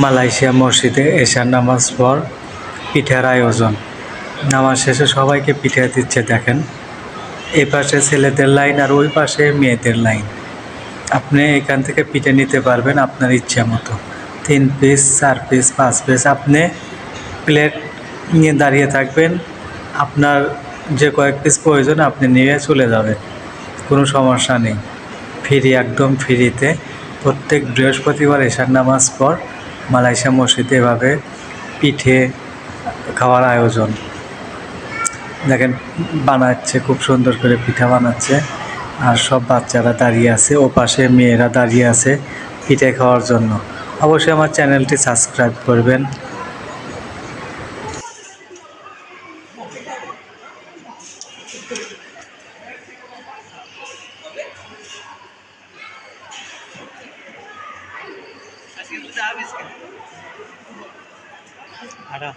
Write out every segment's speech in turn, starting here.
Malaysia মসজিদে এশার নামাজ পর পিঠার আয়োজন। নামাজ শেষে সবাইকে পিঠা দিচ্ছে, দেখেন। এই পাশে ছেলেদের লাইন আর ওই পাশে মেয়েদের লাইন। আপনি এখান থেকে পিঠে নিতে পারবেন আপনার ইচ্ছা মতো। তিন পিস চার পিস পাঁচ পিস আপনি প্লেট নিয়ে দাঁড়িয়ে থাকবেন। আপনার যে কয়েক পিস প্রয়োজন আপনি নিয়ে চলে যাবেন। কোনো সমস্যা নেই। ফ্রি, একদম ফ্রিতে। প্রত্যেক বৃহস্পতিবার এশার নামাজ পর মালয়েশিয়া মসজিদে এভাবে পিঠে খাওয়ার আয়োজন। দেখেন, বানাচ্ছে, খুব সুন্দর করে পিঠা বানাচ্ছে। আর সব বাচ্চারা দাঁড়িয়ে আছে, ও পাশে মেয়েরা দাঁড়িয়ে আছে পিঠে খাওয়ার জন্য। অবশ্যই আমার চ্যানেলটি সাবস্ক্রাইব করবেন। बिस्किट चार बिस्किट आटा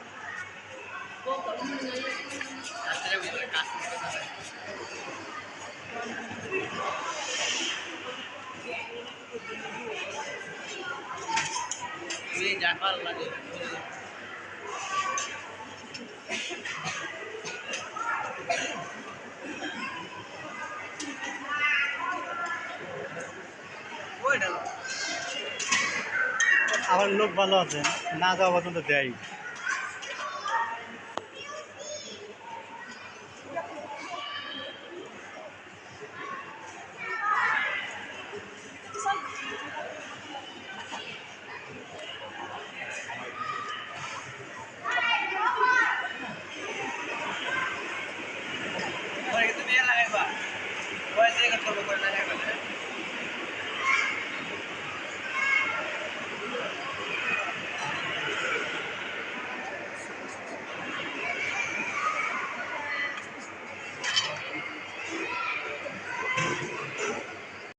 জাফার লাগে ওইটা আবার লোক ভালো আছে না যাওয়া পর্যন্ত দেয় তুমি করব করে